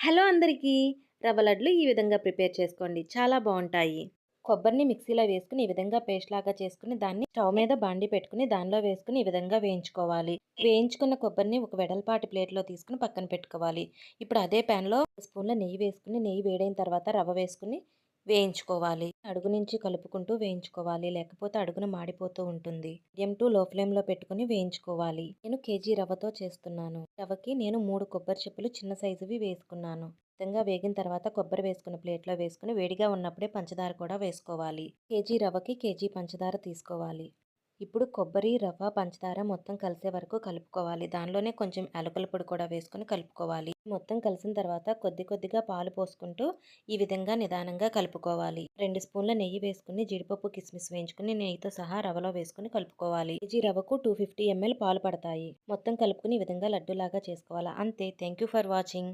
Hello అందరికీ. రవ్వ లడ్లు ఈ విధంగా ప్రిపేర్ చేసుకోండి. చాలా బాగుంటాయి. కొబ్బరిని మిక్సీలో వేసుకుని ఈ విధంగా పేస్ట్ లాగా చేసుకుని దాన్ని స్టవ్ మీద బాండి పెట్టుకుని దానిలో వేసుకుని ఈ విధంగా వేయించుకోవాలి. వేయించుకున్న కొబ్బరిని ఒక వెడల్పాటి ప్లేట్లో తీసుకుని పక్కన పెట్టుకోవాలి. ఇప్పుడు అదే ప్యాన్లో స్పూన్లో నెయ్యి వేసుకుని నెయ్యి వేడైన తర్వాత రవ్వ వేసుకుని వేయించుకోవాలి. అడుగు నుంచి కలుపుకుంటూ వేయించుకోవాలి. లేకపోతే అడుగున మాడిపోతూ ఉంటుంది. మీడియం టు లో ఫ్లేమ్లో పెట్టుకుని వేయించుకోవాలి. నేను కేజీ రవ్వతో చేస్తున్నాను. రవ్వకి నేను మూడు కొబ్బరి చెప్పులు చిన్న సైజువి వేసుకున్నాను. మొత్తంగా వేగిన తర్వాత కొబ్బరి వేసుకున్న ప్లేట్లో వేసుకుని వేడిగా ఉన్నప్పుడే పంచదార కూడా వేసుకోవాలి. కేజీ రవ్వకి కేజీ పంచదార తీసుకోవాలి. ఇప్పుడు కొబ్బరి రవ్వ పంచదార మొత్తం కలిసే వరకు కలుపుకోవాలి. దానిలోనే కొంచెం యాలకుల పొడి కూడా వేసుకొని కలుపుకోవాలి. మొత్తం కలిసిన తర్వాత కొద్ది కొద్దిగా పాలు పోసుకుంటూ ఈ విధంగా నిదానంగా కలుపుకోవాలి. రెండు స్పూన్ల నెయ్యి వేసుకుని జీడిపప్పు కిస్మిస్ వేయించుకుని నెయ్యితో సహా రవ్వలో వేసుకుని కలుపుకోవాలి. కేజీ రవ్వకు టూ ఫిఫ్టీ ఎంఎల్ పాలు పడతాయి. మొత్తం కలుపుకుని ఈ విధంగా లడ్డూలాగా చేసుకోవాలి? అంతే. Thank you for watching